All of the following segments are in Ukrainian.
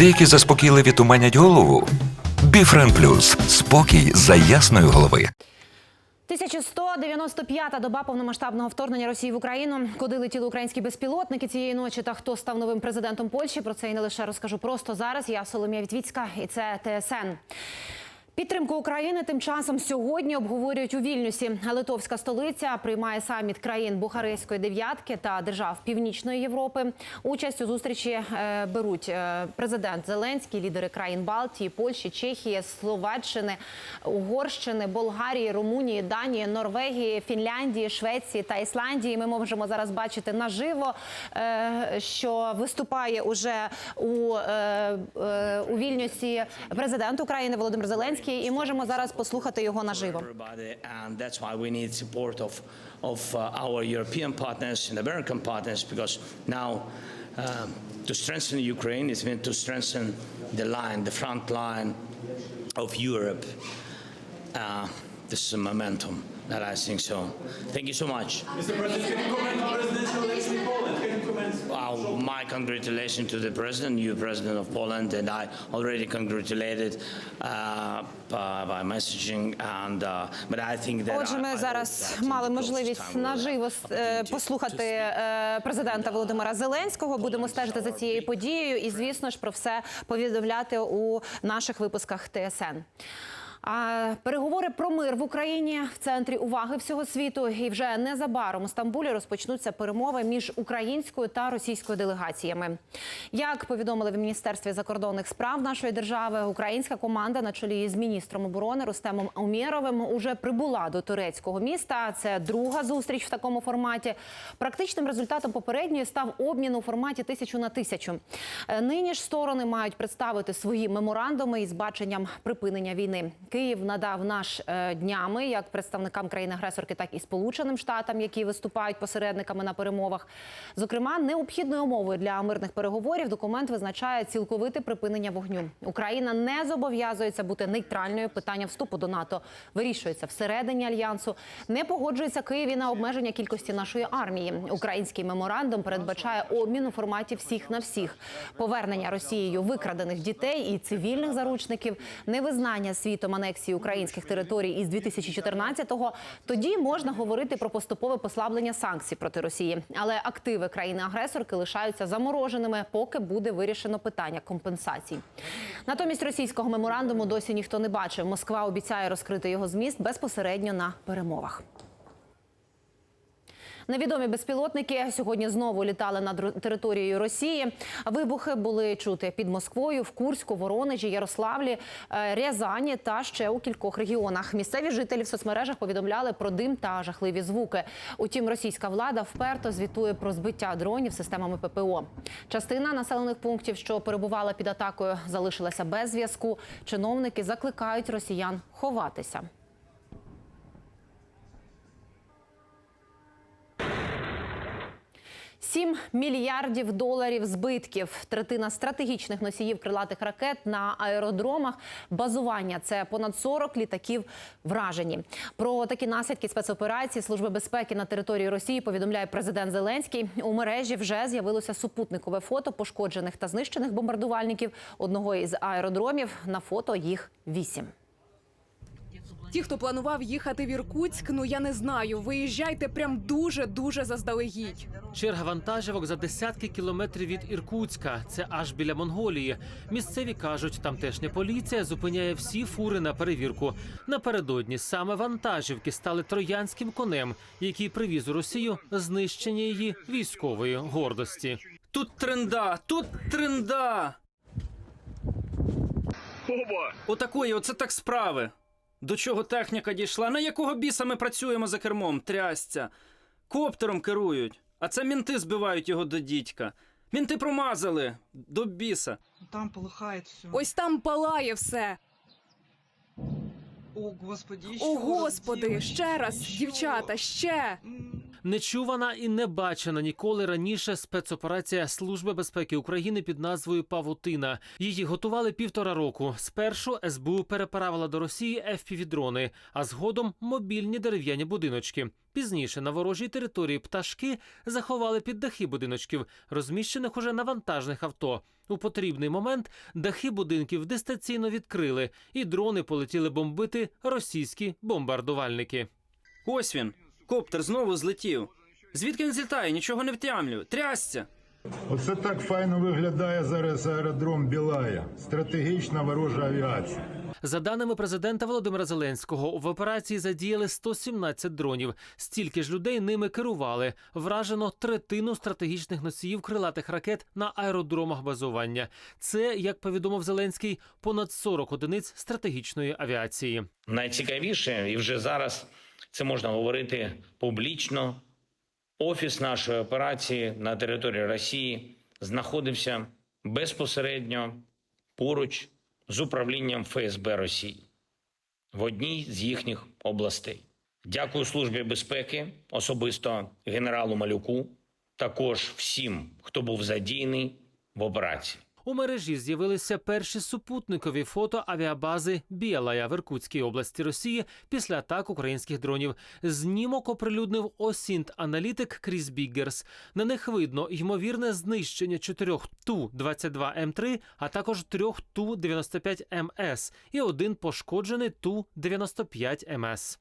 Деякі заспокійливі туманять голову. Біфрен Плюс спокій за ясної голови. 1195-та доба повномасштабного вторгнення Росії в Україну. Куди летіли українські безпілотники цієї ночі та хто став новим президентом Польщі? Про це і не лише розкажу просто зараз. Я Соломія Вітвіцька і це ТСН. Підтримку України тим часом сьогодні обговорюють у Вільнюсі. Литовська столиця приймає саміт країн Бухарестської дев'ятки та держав Північної Європи. Участь у зустрічі е, беруть е, президент Зеленський, лідери країн Балтії, Польщі, Чехії, Словаччини, Угорщини, Болгарії, Румунії, Данії, Норвегії, Фінляндії, Швеції та Ісландії. Ми можемо зараз бачити наживо, е, що виступає уже у, у Вільнюсі президент України Володимир Зеленський, і можемо зараз послухати його наживо. uh, um, to strengthen Ukraine is meant to strengthen the line, the front line of Europe. Uh, this is a momentum that I think so. Thank you so much. Mr. President, can you comment on presidential election in Poland? Well, my congratulations to the president, new president of Poland, and I already congratulated uh, by, messaging. And uh, but I think that Отже, I- I ми hope зараз that in мали можливість наживо е, послухати е, президента Володимира Зеленського. Будемо стежити за цією подією, і звісно ж про все повідомляти у наших випусках ТСН. Переговори про мир в Україні в центрі уваги всього світу, і вже незабаром у Стамбулі розпочнуться перемови між українською та російською делегаціями. Як повідомили в міністерстві закордонних справ нашої держави, українська команда на чолі з міністром оборони Рустемом Умєровим уже прибула до турецького міста. Це друга зустріч в такому форматі. Практичним результатом попередньої став обмін у форматі тисячу на тисячу. Е, Нині ж сторони мають представити свої меморандуми із баченням припинення війни. Київ надав наш е, днями як представникам країни-агресорки, так і Сполученим Штатам, які виступають посередниками на перемовах. Зокрема, необхідною умовою для мирних переговорів документ визначає цілковите припинення вогню. Україна не зобов'язується бути нейтральною. Питання вступу до НАТО вирішується всередині альянсу. Не погоджується Києві на обмеження кількості нашої армії. Український меморандум передбачає обмін у форматі всіх на всіх, повернення Росією викрадених дітей і цивільних заручників, невизнання світом анексії українських територій із 2014-го. Тоді можна говорити про поступове послаблення санкцій проти Росії, але активи країни-агресорки лишаються замороженими, поки буде вирішено питання компенсацій. Натомість російського меморандуму досі ніхто не бачив. Москва обіцяє розкрити його зміст безпосередньо на перемовах. Невідомі безпілотники сьогодні знову літали над територією Росії. Вибухи були чути під Москвою, в Курську, Воронежі, Ярославлі, е, Рязані та ще у кількох регіонах. Місцеві жителі в соцмережах повідомляли про дим та жахливі звуки. Утім, російська влада вперто звітує про збиття дронів системами ППО. Частина населених пунктів, що перебувала під атакою, залишилася без зв'язку. Чиновники закликають росіян ховатися. Сім мільярдів доларів збитків. Третина стратегічних носіїв крилатих ракет на аеродромах. Базування це понад 40 літаків вражені. Про такі наслідки спецоперації Служби безпеки на території Росії повідомляє президент Зеленський. У мережі вже з'явилося супутникове фото пошкоджених та знищених бомбардувальників одного із аеродромів. На фото їх вісім. Ті, хто планував їхати в Іркутськ, ну я не знаю. Виїжджайте прям дуже дуже заздалегідь. Черга вантажівок за десятки кілометрів від Іркутська. Це аж біля Монголії. Місцеві кажуть, тамтешня поліція зупиняє всі фури на перевірку. Напередодні саме вантажівки стали троянським конем, який привіз у Росію знищення її військової гордості. Тут тренда, тут тренда. Оба! Отакої, оце так справи. До чого техніка дійшла? На якого біса ми працюємо за кермом? Трясця. Коптером керують, а це мінти збивають його до дідька. Мінти промазали до біса. Там полыхает все. Ось там палає все. О, господи, еще О, раз, господи, девочки, ще раз, еще. дівчата, ще. М, Нечувана і не бачена ніколи раніше спецоперація Служби безпеки України під назвою Павутина. Її готували півтора року. Спершу СБУ переправила до Росії FPV-дрони, а згодом мобільні дерев'яні будиночки. Пізніше на ворожій території пташки заховали під дахи будиночків, розміщених уже на вантажних авто. У потрібний момент дахи будинків дистанційно відкрили, і дрони полетіли бомбити російські бомбардувальники. Ось він. Коптер знову злетів. Звідки він злітає? Нічого не втямлю. Трясся. Оце так файно виглядає зараз аеродром Білая. Стратегічна ворожа авіація. За даними президента Володимира Зеленського, в операції задіяли 117 дронів. Стільки ж людей ними керували. Вражено третину стратегічних носіїв крилатих ракет на аеродромах базування. Це, як повідомив Зеленський, понад 40 одиниць стратегічної авіації. Найцікавіше, і вже зараз це можна говорити публічно. Офіс нашої операції на території Росії знаходився безпосередньо поруч з управлінням ФСБ Росії в одній з їхніх областей. Дякую Службі безпеки, особисто генералу Малюку, також всім, хто був задіяний в операції. У мережі з'явилися перші супутникові фото авіабази Білая в Іркутській області Росії після атак українських дронів. Знімок оприлюднив осінт аналітик Кріс Біггерс. На них видно ймовірне знищення чотирьох ту 22 м 3 а також трьох ту 95 МС і один пошкоджений ту 95 МС.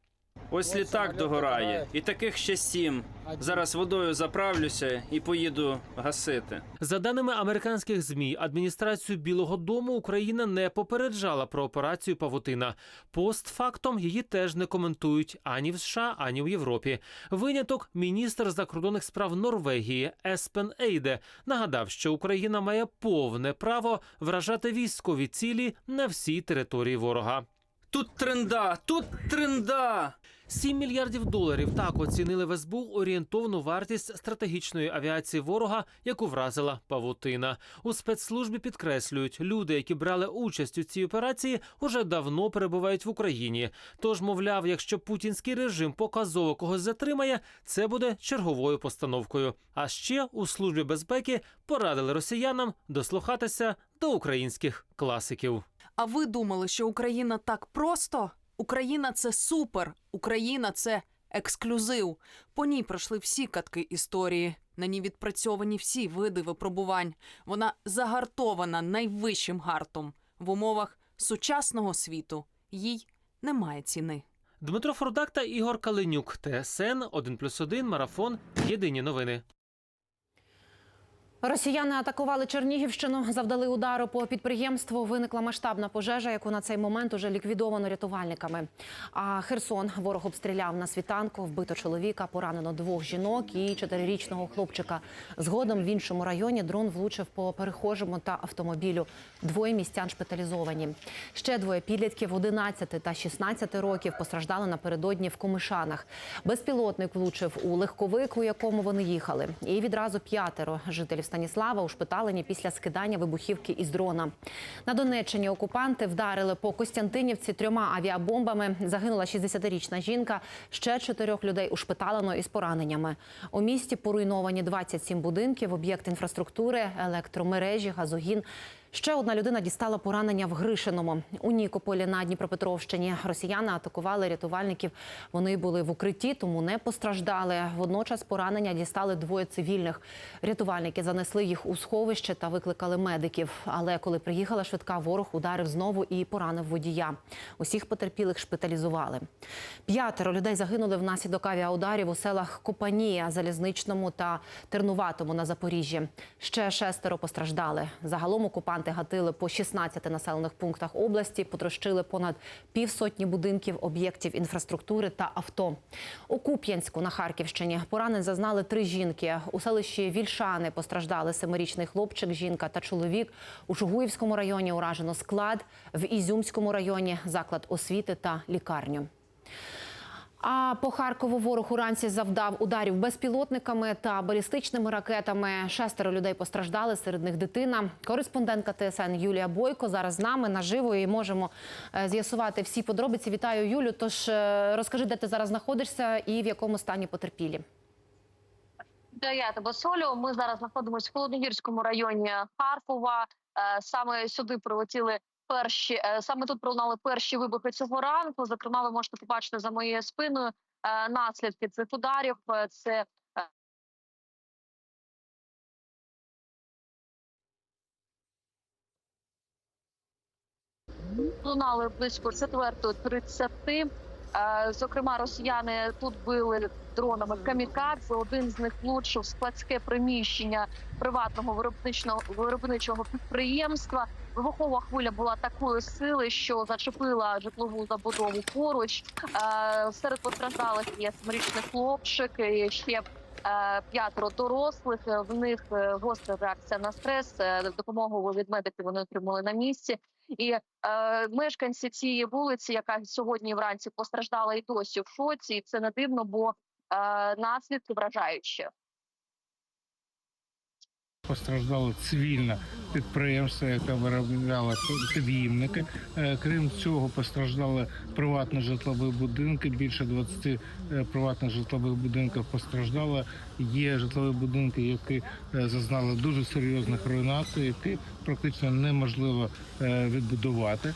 Ось літак догорає. І таких ще сім. Зараз водою заправлюся і поїду гасити. За даними американських змі, адміністрацію Білого Дому Україна не попереджала про операцію Павутина. Постфактом її теж не коментують ані в США, ані в Європі. Виняток міністр закордонних справ Норвегії Еспен Ейде нагадав, що Україна має повне право вражати військові цілі на всій території ворога. Тут тренда, тут тренда. 7 мільярдів доларів так оцінили в СБУ орієнтовну вартість стратегічної авіації ворога, яку вразила павутина. У спецслужбі підкреслюють, люди, які брали участь у цій операції, уже давно перебувають в Україні. Тож, мовляв, якщо путінський режим показово когось затримає, це буде черговою постановкою. А ще у службі безпеки порадили росіянам дослухатися до українських класиків. А ви думали, що Україна так просто? Україна це супер. Україна це ексклюзив. По ній пройшли всі катки історії. На ній відпрацьовані всі види випробувань. Вона загартована найвищим гартом в умовах сучасного світу. Їй немає ціни. Дмитро Фордак та Ігор Калинюк. ТСН 1+,1, Марафон. Єдині новини. Росіяни атакували Чернігівщину, завдали удару по підприємству. Виникла масштабна пожежа, яку на цей момент уже ліквідовано рятувальниками. А Херсон ворог обстріляв на світанку, вбито чоловіка, поранено двох жінок і чотирирічного хлопчика. Згодом в іншому районі дрон влучив по перехожому та автомобілю. Двоє містян шпиталізовані. Ще двоє підлітків 11 та 16 років постраждали напередодні в Комишанах. Безпілотник влучив у легковик, у якому вони їхали. І відразу п'ятеро жителів Станіслава ушпиталені після скидання вибухівки із дрона. На Донеччині окупанти вдарили по Костянтинівці трьома авіабомбами. Загинула 60-річна жінка. Ще чотирьох людей ушпиталено із пораненнями. У місті поруйновані 27 будинків, об'єкт інфраструктури, електромережі, газогін. Ще одна людина дістала поранення в Гришиному. У Нікополі на Дніпропетровщині росіяни атакували рятувальників. Вони були в укритті, тому не постраждали. Водночас поранення дістали двоє цивільних. Рятувальники занесли їх у сховище та викликали медиків. Але коли приїхала швидка, ворог ударив знову і поранив водія. Усіх потерпілих шпиталізували. П'ятеро людей загинули внаслідок авіаударів у селах Копанія, Залізничному та Тернуватому на Запоріжжі. Ще шестеро постраждали. Загалом окупанти гатили по 16 населених пунктах області, потрощили понад півсотні будинків, об'єктів інфраструктури та авто. У Куп'янську на Харківщині поранень зазнали три жінки. У селищі Вільшани постраждали семирічний хлопчик, жінка та чоловік. У Чугуївському районі уражено склад, в Ізюмському районі заклад освіти та лікарню. А по Харкову ворог уранці завдав ударів безпілотниками та балістичними ракетами. Шестеро людей постраждали, серед них дитина. Кореспондентка ТСН Юлія Бойко зараз з нами наживо і можемо е, з'ясувати всі подробиці. Вітаю, Юлю. Тож е, розкажи, де ти зараз знаходишся і в якому стані потерпілі. Я тебе солю. Ми зараз знаходимося в холодногірському районі Харкова. Е, Саме сюди прилетіли перші, е, саме тут пролунали перші вибухи цього ранку. Зокрема, ви можете побачити за моєю спиною е, наслідки цих ударів. Е, Це лунали близько 4.30. Е, Зокрема, росіяни тут били дронами камікадзе. Один з них влучив складське приміщення приватного виробничного виробничого підприємства. Вибухова хвиля була такої сили, що зачепила житлову забудову поруч. Е, Серед постраждалих є семирічний хлопчик, і ще е, п'ятеро дорослих. В них гостра реакція на стрес. Допомогу від медиків вони отримали на місці. І е, мешканці цієї вулиці, яка сьогодні вранці постраждала, і досі в шоці. І це не дивно, бо е, наслідки вражаючі. Постраждало цивільне підприємство, яке виробляло під'їмники. Е, Крім цього, постраждали приватні житлові будинки. Більше 20 е, приватних житлових будинків постраждало. Є житлові будинки, які е, зазнали дуже серйозних руйнацій, які практично неможливо відбудувати.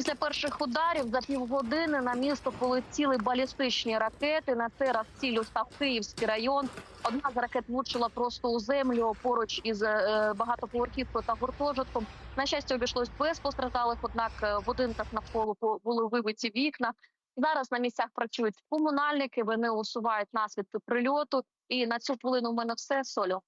Після перших ударів за півгодини на місто полетіли балістичні ракети. На цей раз ціллю став Київський район. Одна з ракет влучила просто у землю поруч із е, багатоповерхівкою та гуртожитком. На щастя, обійшлось без постраждалих. Однак е, в будинках навколо були вибиті вікна. Зараз на місцях працюють комунальники. Вони усувають наслідки прильоту. І на цю хвилину в мене все солю.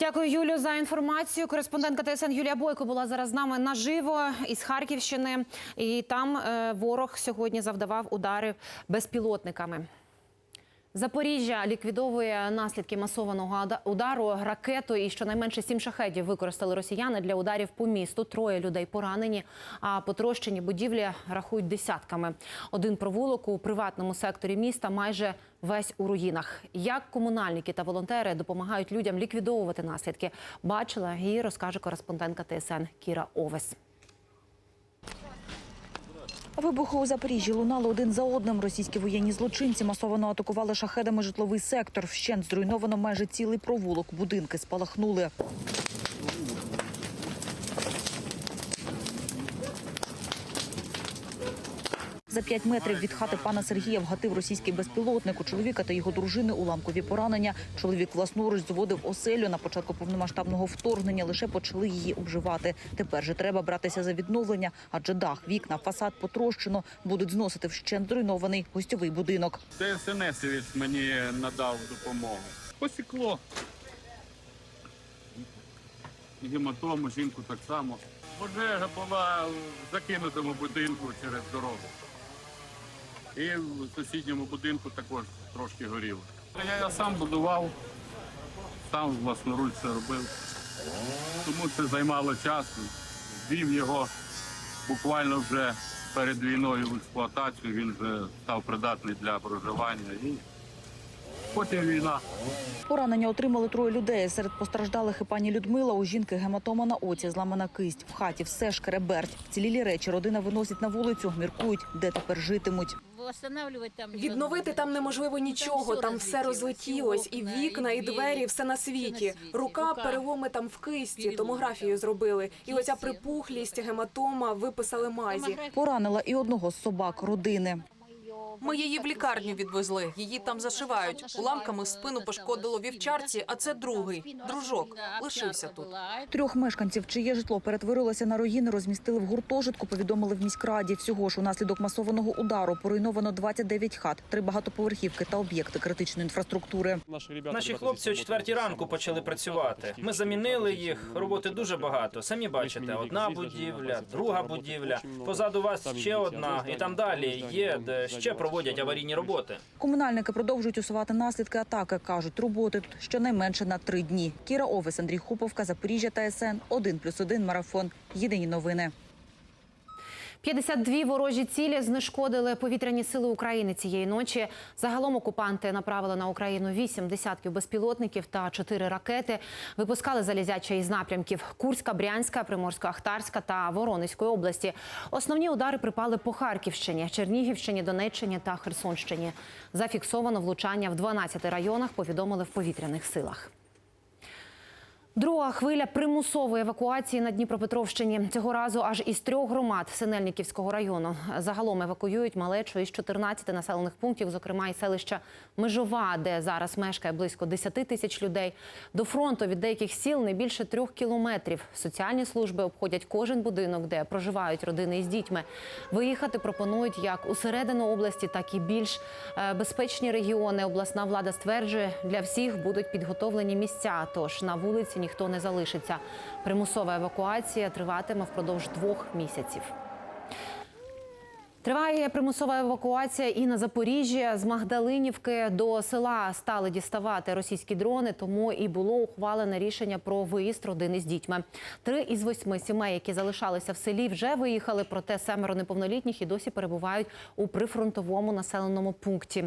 Дякую, Юлю, за інформацію. Кореспондентка ТСН Юлія Бойко була зараз з нами наживо із Харківщини, і там е, ворог сьогодні завдавав удари безпілотниками. Запоріжжя ліквідовує наслідки масованого удару ракетою. І щонайменше сім шахедів використали росіяни для ударів по місту. Троє людей поранені, а потрощені будівлі рахують десятками. Один провулок у приватному секторі міста майже весь у руїнах. Як комунальники та волонтери допомагають людям ліквідовувати наслідки, бачила і розкаже кореспондентка ТСН Кіра Овес. Вибухи у Запоріжжі лунали один за одним. Російські воєнні злочинці масово атакували шахедами житловий сектор. Вщент зруйновано майже цілий провулок. Будинки спалахнули. За п'ять метрів від хати пана Сергія вгатив російський безпілотник. У чоловіка та його дружини уламкові поранення. Чоловік власноруч зводив оселю на початку повномасштабного вторгнення. Лише почали її обживати. Тепер же треба братися за відновлення, адже дах, вікна, фасад потрощено. Будуть зносити вщент зруйнований гостьовий будинок. СНСівець мені надав допомогу. Посікло. Гематому, жінку так само. Пожежа була в закинутому будинку через дорогу. І в сусідньому будинку також трошки горіло. Я, я сам будував, сам власноруч це робив. Тому це займало час. Ввів його буквально вже перед війною в експлуатацію, він вже став придатний для проживання. І потім війна. Поранення отримали троє людей. Серед постраждалих і пані Людмила. У жінки гематома на оці, зламана кисть. В хаті все шкереберть. Цілілі речі родина виносить на вулицю, міркують, де тепер житимуть. Відновити там неможливо нічого. Там все розлетілось, і вікна, і двері, все на світі. Рука, переломи там в кисті, томографію зробили. І оця припухлість, гематома виписали мазі. Поранила і одного з собак родини. Ми її в лікарню відвезли. Її там зашивають. Уламками спину пошкодило вівчарці, а це другий дружок. Лишився тут. Трьох мешканців, чиє житло перетворилося на руїни, розмістили в гуртожитку. Повідомили в міськраді. Всього ж унаслідок масованого удару поруйновано 29 хат, три багатоповерхівки та об'єкти критичної інфраструктури. Наші хлопці о четвертій ранку почали працювати. Ми замінили їх. Роботи дуже багато. Самі бачите, одна будівля, друга будівля. Позаду вас ще одна, і там далі є де ще проводять аварійні роботи. Комунальники продовжують усувати наслідки атаки. кажуть, роботи тут щонайменше на три дні. Кіра Овес, Андрій Хуповка, Запоріжжя та СН 1+,1 марафон. Єдині новини. 52 ворожі цілі знешкодили повітряні сили України цієї ночі. Загалом окупанти направили на Україну 8 десятків безпілотників та 4 ракети. Випускали залізяча із напрямків Курська, Брянська, Приморсько-Ахтарська та Воронезької області. Основні удари припали по Харківщині, Чернігівщині, Донеччині та Херсонщині. Зафіксовано влучання в 12 районах. Повідомили в повітряних силах. Друга хвиля примусової евакуації на Дніпропетровщині. Цього разу аж із трьох громад Синельниківського району. Загалом евакуюють малечу із 14 населених пунктів, зокрема і селища Межова, де зараз мешкає близько 10 тисяч людей. До фронту від деяких сіл не більше трьох кілометрів. Соціальні служби обходять кожен будинок, де проживають родини із дітьми. Виїхати пропонують як у середину області, так і більш е, безпечні регіони. Обласна влада стверджує, для всіх будуть підготовлені місця. Тож на вулиці ніхто не залишиться. Примусова евакуація триватиме впродовж двох місяців. Триває примусова евакуація і на Запоріжжі. З Магдалинівки до села стали діставати російські дрони, тому і було ухвалене рішення про виїзд родини з дітьми. Три із восьми сімей, які залишалися в селі, вже виїхали, проте семеро неповнолітніх і досі перебувають у прифронтовому населеному пункті.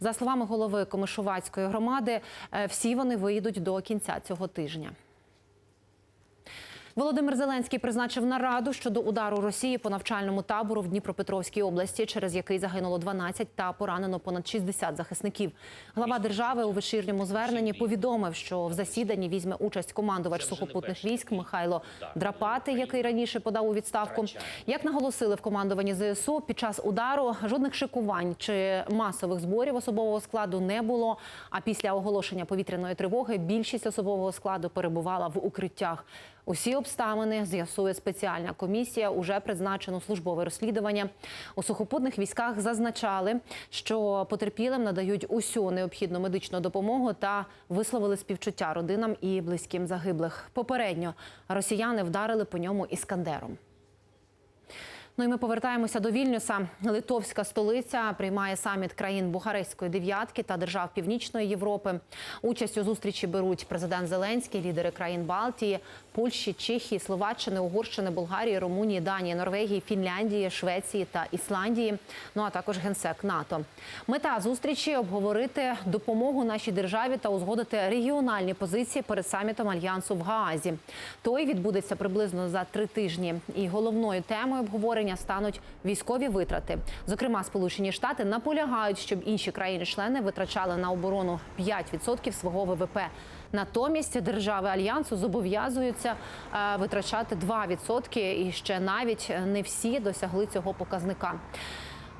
За словами голови Комишувацької громади, е, всі вони виїдуть до кінця цього тижня. Володимир Зеленський призначив нараду щодо удару Росії по навчальному табору в Дніпропетровській області, через який загинуло 12 та поранено понад 60 захисників. Глава держави у вечірньому зверненні повідомив, що в засіданні візьме участь командувач сухопутних військ Михайло Драпати, який раніше подав у відставку. Як наголосили в командуванні ЗСУ, під час удару жодних шикувань чи масових зборів особового складу не було. А після оголошення повітряної тривоги більшість особового складу перебувала в укриттях. Усі обставини з'ясує спеціальна комісія. Уже призначено службове розслідування. У сухопутних військах зазначали, що потерпілим надають усю необхідну медичну допомогу та висловили співчуття родинам і близьким загиблих. Попередньо росіяни вдарили по ньому іскандером. Ну і ми повертаємося до Вільнюса. Литовська столиця приймає саміт країн Бухарестської дев'ятки та держав Північної Європи. Участь у зустрічі беруть президент Зеленський, лідери країн Балтії, Польщі, Чехії, Словаччини, Угорщини, Болгарії, Румунії, Данії, Норвегії, Фінляндії, Швеції та Ісландії. Ну а також генсек НАТО. Мета зустрічі обговорити допомогу нашій державі та узгодити регіональні позиції перед самітом альянсу в Гаазі. Той відбудеться приблизно за три тижні. І головною темою обговорення стануть військові витрати. Зокрема, Сполучені Штати наполягають, щоб інші країни-члени витрачали на оборону 5% свого ВВП. Натомість держави альянсу зобов'язуються е, витрачати 2% і ще навіть не всі досягли цього показника.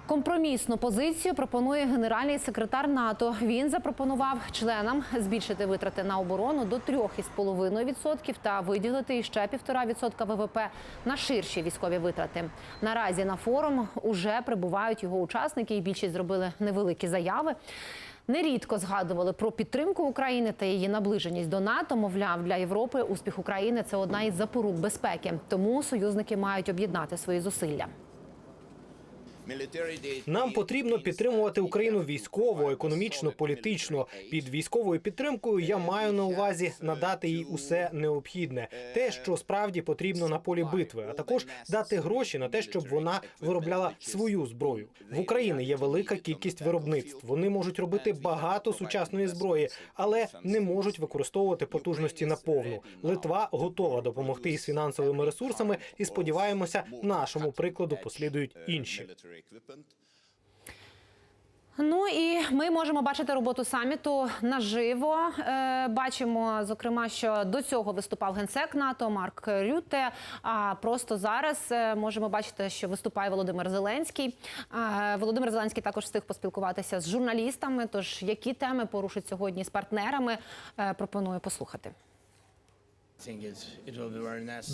Компромісну позицію пропонує генеральний секретар НАТО. Він запропонував членам збільшити витрати на оборону до 3,5% та виділити іще 1,5% ВВП на ширші військові витрати. Наразі на форум уже прибувають його учасники, і більшість зробили невеликі заяви. Нерідко згадували про підтримку України та її наближеність до НАТО. Мовляв, для Європи успіх України це одна із запорук безпеки. Тому союзники мають об'єднати свої зусилля. Нам потрібно підтримувати Україну військово, економічно, політично. Під військовою підтримкою я маю на увазі надати їй усе необхідне, те, що справді потрібно на полі битви, а також дати гроші на те, щоб вона виробляла свою зброю. В Україні є велика кількість виробництв. Вони можуть робити багато сучасної зброї, але не можуть використовувати потужності наповну. Литва готова допомогти із фінансовими ресурсами, і сподіваємося, нашому прикладу послідують інші. Ну і ми можемо бачити роботу саміту наживо. Е, бачимо, зокрема, що до цього виступав генсек НАТО Марк Рюте. А просто зараз е, можемо бачити, що виступає Володимир Зеленський. Володимир Зеленський також встиг поспілкуватися з журналістами. Тож які теми порушить сьогодні з партнерами? Е, пропоную послухати.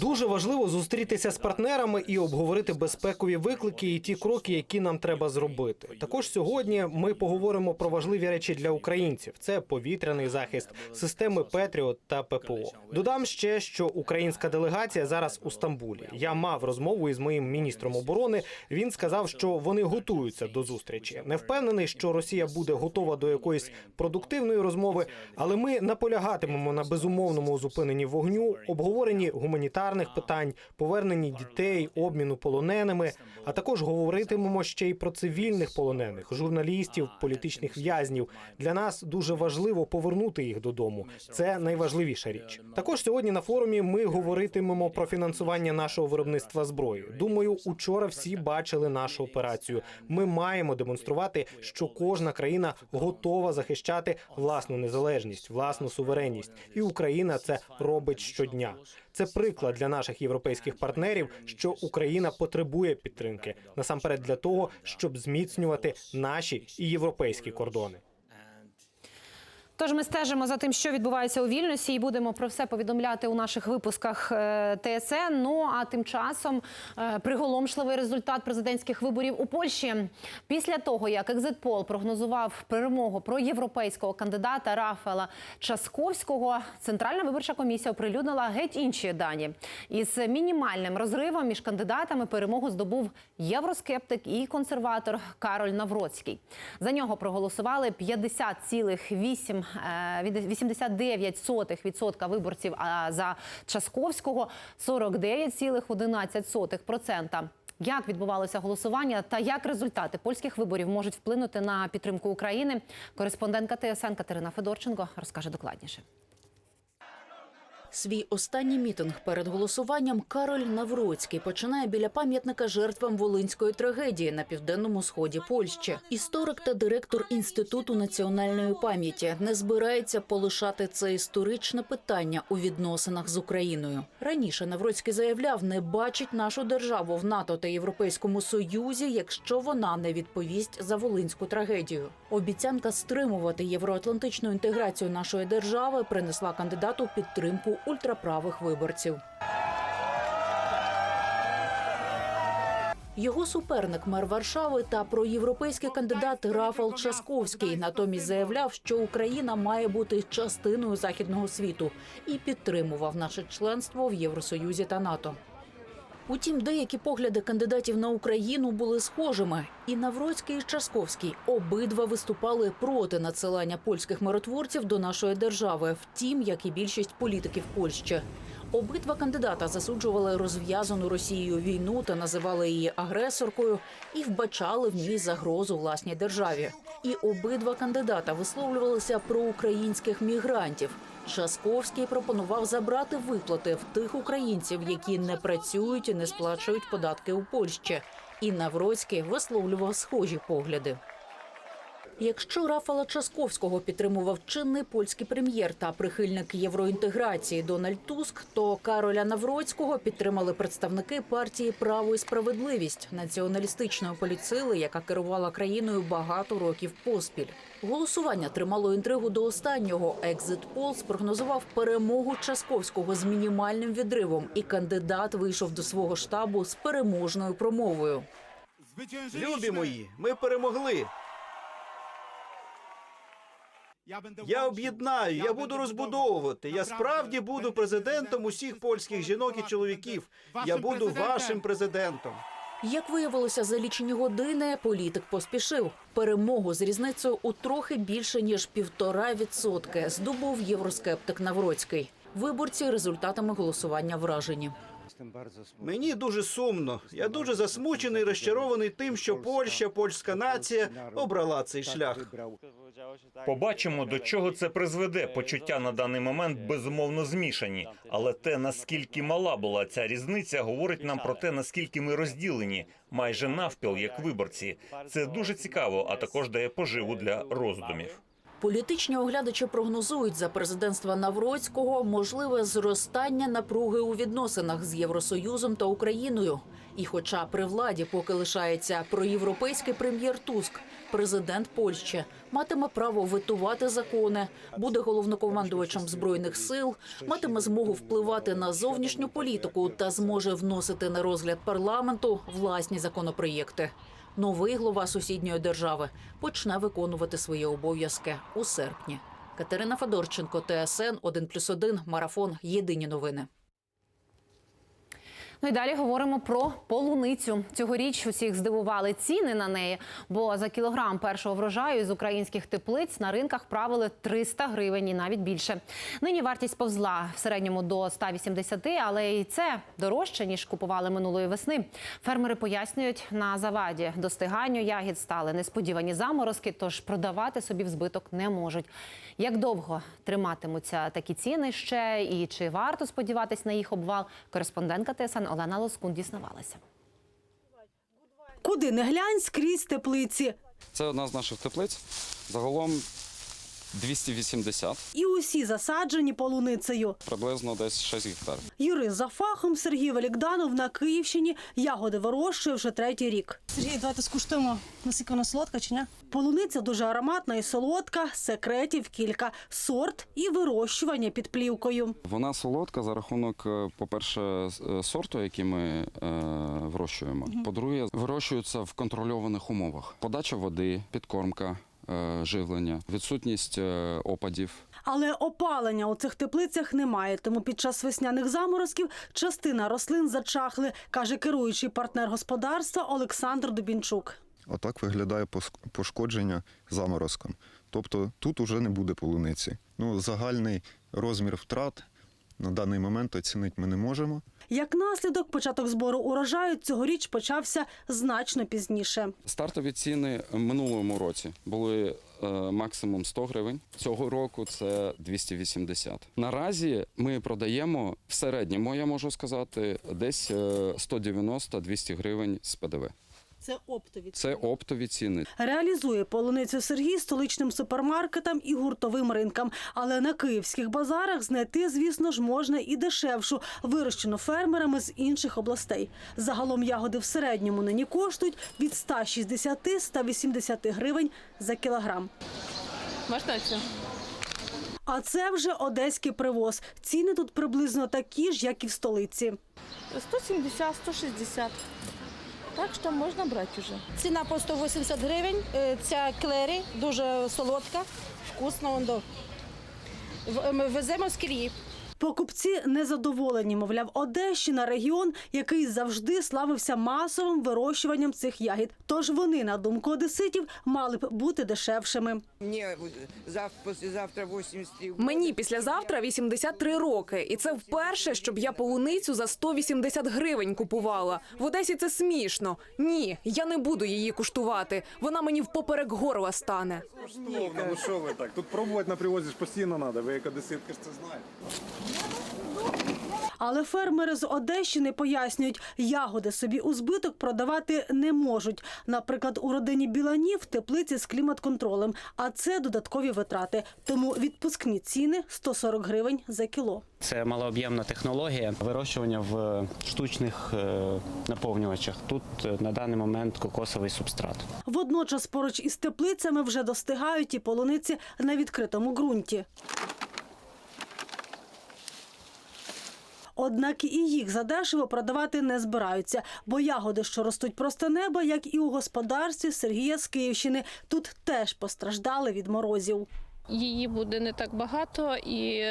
Дуже важливо зустрітися з партнерами і обговорити безпекові виклики і ті кроки, які нам треба зробити. Також сьогодні ми поговоримо про важливі речі для українців: це повітряний захист, системи Петріот та ППО. Додам ще, що українська делегація зараз у Стамбулі. Я мав розмову із моїм міністром оборони. Він сказав, що вони готуються до зустрічі. Не впевнений, що Росія буде готова до якоїсь продуктивної розмови, але ми наполягатимемо на безумовному зупиненні вогню меню обговорені гуманітарних питань, повернені дітей, обміну полоненими. А також говоритимемо ще й про цивільних полонених, журналістів, політичних в'язнів. Для нас дуже важливо повернути їх додому. Це найважливіша річ. Також сьогодні на форумі ми говоритимемо про фінансування нашого виробництва зброї. Думаю, учора всі бачили нашу операцію. Ми маємо демонструвати, що кожна країна готова захищати власну незалежність, власну суверенність, і Україна це робить щодня. Це приклад для наших європейських партнерів, що Україна потребує підтримки насамперед для того, щоб зміцнювати наші і європейські кордони. Тож ми стежимо за тим, що відбувається у Вільнюсі, і будемо про все повідомляти у наших випусках е, ТСН. Ну а тим часом е, приголомшливий результат президентських виборів у Польщі. Після того, як екзитпол прогнозував перемогу про європейського кандидата Рафаела Часковського, Центральна виборча комісія оприлюднила геть інші дані. Із мінімальним розривом між кандидатами перемогу здобув євроскептик і консерватор Кароль Навроцький. За нього проголосували 50,8 е, від- 89% виборців, а за Часковського 49,11%. Як відбувалося голосування та як результати польських виборів можуть вплинути на підтримку України? Кореспондентка ТСН Катерина Федорченко розкаже докладніше. Свій останній мітинг перед голосуванням Кароль Навроцький починає біля пам'ятника жертвам волинської трагедії на південному сході Польщі. Історик та директор інституту національної пам'яті не збирається полишати це історичне питання у відносинах з Україною. Раніше Навроцький заявляв, не бачить нашу державу в НАТО та Європейському Союзі, якщо вона не відповість за волинську трагедію. Обіцянка стримувати євроатлантичну інтеграцію нашої держави принесла кандидату підтримку ультраправих виборців. Його суперник мер Варшави та проєвропейський кандидат Рафал Часковський натомість заявляв, що Україна має бути частиною західного світу і підтримував наше членство в Євросоюзі та НАТО. Утім, деякі погляди кандидатів на Україну були схожими. І Навроцький, і Часковський обидва виступали проти надсилання польських миротворців до нашої держави, втім, як і більшість політиків Польщі. Обидва кандидата засуджували розв'язану Росією війну та називали її агресоркою і вбачали в ній загрозу власній державі. І обидва кандидата висловлювалися про українських мігрантів. Часковський пропонував забрати виплати в тих українців, які не працюють і не сплачують податки у Польщі. І Навроцький висловлював схожі погляди. Якщо Рафала Часковського підтримував чинний польський прем'єр та прихильник євроінтеграції Дональд Туск, то Кароля Навроцького підтримали представники партії Право і справедливість націоналістичної поліцили, яка керувала країною багато років поспіль. Голосування тримало інтригу до останнього. Екзит Пол спрогнозував перемогу Часковського з мінімальним відривом, і кандидат вийшов до свого штабу з переможною промовою. Любі мої, ми перемогли. Я об'єднаю, я буду розбудовувати. Я справді буду президентом усіх польських жінок і чоловіків. Я буду вашим президентом. Як виявилося за лічені години, політик поспішив. Перемогу з різницею у трохи більше ніж півтора відсотки здобув євроскептик Навроцький. Виборці результатами голосування вражені. Мені дуже сумно. Я дуже засмучений, розчарований тим, що Польща, польська нація обрала цей шлях. Побачимо, до чого це призведе. Почуття на даний момент безумовно змішані. Але те, наскільки мала була ця різниця, говорить нам про те, наскільки ми розділені, майже навпіл, як виборці. Це дуже цікаво, а також дає поживу для роздумів. Політичні оглядачі прогнозують за президентства Навроцького можливе зростання напруги у відносинах з Євросоюзом та Україною. І, хоча при владі поки лишається проєвропейський прем'єр Туск, президент Польщі матиме право витувати закони, буде головнокомандувачем збройних сил, матиме змогу впливати на зовнішню політику та зможе вносити на розгляд парламенту власні законопроєкти. Новий глава сусідньої держави почне виконувати свої обов'язки у серпні. Катерина Федорченко, ТСН 1+,1, Марафон. Єдині новини. Ну і далі говоримо про полуницю. Цьогоріч усіх здивували ціни на неї, бо за кілограм першого врожаю з українських теплиць на ринках правили 300 гривень і навіть більше. Нині вартість повзла в середньому до 180, але і це дорожче ніж купували минулої весни. Фермери пояснюють, на заваді достиганню ягід стали несподівані заморозки, тож продавати собі в збиток не можуть. Як довго триматимуться такі ціни ще і чи варто сподіватись на їх обвал? Кореспондентка ТСН Олена Лоскун дізнавалася. Куди не глянь, скрізь теплиці. Це одна з наших теплиць. Загалом 280, І усі засаджені полуницею. приблизно десь 6 гектар. Юрист за фахом Сергій Велікданов на Київщині ягоди вирощує вже третій рік. Сергій, давайте скуштуємо, наскільки вона солодка чи ні? Полуниця дуже ароматна і солодка, секретів кілька, сорт і вирощування під плівкою. Вона солодка за рахунок, е, по-перше, е, сорту, який ми е, вирощуємо. По-друге, вирощуються в контрольованих умовах. Подача води, підкормка, живлення, відсутність е, опадів. Але опалення у цих теплицях немає, тому під час весняних заморозків частина рослин зачахли, каже керуючий партнер господарства Олександр Дубінчук. Отак виглядає пошкодження заморозком. Тобто тут уже не буде полуниці. Ну, загальний розмір втрат на даний момент оцінити ми не можемо. Як наслідок, початок збору урожаю цьогоріч почався значно пізніше. Стартові ціни в минулому році були е, максимум 100 гривень. Цього року це 280. Наразі ми продаємо в середньому, я можу сказати, десь е, 190-200 гривень з ПДВ. Це оптові. Це оптові ціни. Реалізує полуницю Сергій столичним супермаркетам і гуртовим ринкам. Але на київських базарах знайти, звісно ж, можна і дешевшу, вирощену фермерами з інших областей. Загалом ягоди в середньому нині коштують від 160-180 гривень за кілограм. Можна цю? А це вже одеський привоз. Ціни тут приблизно такі ж, як і в столиці. 170-160. Так що можна брати вже. Ціна по 180 гривень. Е, Ця клері дуже солодка, вкусна. веземо з Києва. Покупці незадоволені, мовляв, Одещина регіон, який завжди славився масовим вирощуванням цих ягід. Тож вони, на думку одеситів, мали б бути дешевшими. Мені завтра, післязавтра 83 Мені післязавтра 83 роки, і це вперше, щоб я полуницю за 180 гривень купувала. В Одесі це смішно. Ні, я не буду її куштувати. Вона мені впоперек горла стане. Ну що ви так? Тут пробувати на привозі ж постійно треба. Ви як одеситка ж це знаєте. Але фермери з Одещини пояснюють, ягоди собі у збиток продавати не можуть. Наприклад, у родині Біланів теплиці з клімат-контролем, а це додаткові витрати. Тому відпускні ціни 140 гривень за кіло. Це малооб'ємна технологія вирощування в штучних е, наповнювачах. Тут е, на даний момент кокосовий субстрат. Водночас поруч із теплицями вже достигають і полуниці на відкритому ґрунті. Однак і їх задешево продавати не збираються, бо ягоди, що ростуть просто неба, як і у господарстві Сергія з Київщини, тут теж постраждали від морозів. Її буде не так багато, і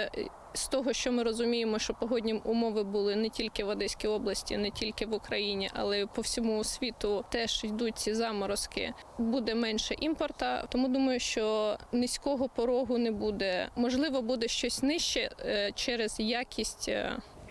з того, що ми розуміємо, що погодні умови були не тільки в Одеській області, не тільки в Україні, але й по всьому світу теж йдуть ці заморозки. Буде менше імпорта, тому думаю, що низького порогу не буде. Можливо, буде щось нижче е, через якість.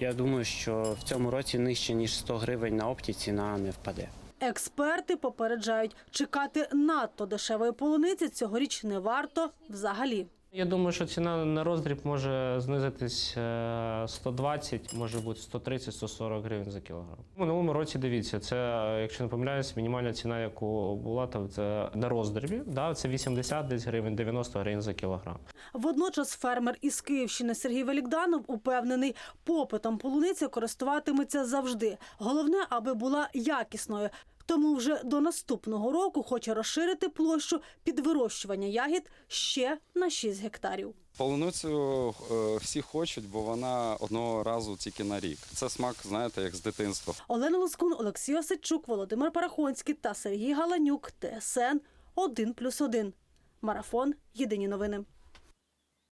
Я думаю, що в цьому році нижче ніж 100 гривень на опті ціна не впаде. Експерти попереджають, чекати надто дешевої полуниці цьогоріч не варто взагалі. Я думаю, що ціна на роздріб може знизитись е, 120, може бути 130-140 гривень за кілограм. У минулому році дивіться, це, е, якщо не помиляюсь, мінімальна ціна, яку була, то це на роздрібі. Да, це 80 десь гривень, 90 гривень за кілограм. Водночас фермер із Київщини Сергій Велікданов упевнений, попитом полуниця користуватиметься завжди. Головне, аби була якісною. Тому вже до наступного року хоче розширити площу під вирощування ягід ще на 6 гектарів. Полуницю е, всі хочуть, бо вона одного разу тільки на рік. Це смак, знаєте, як з дитинства. Олена Лоскун, Олексій Осадчук, Володимир Парахонський та Сергій Галанюк. ТСН 1+,1. Марафон. Єдині новини.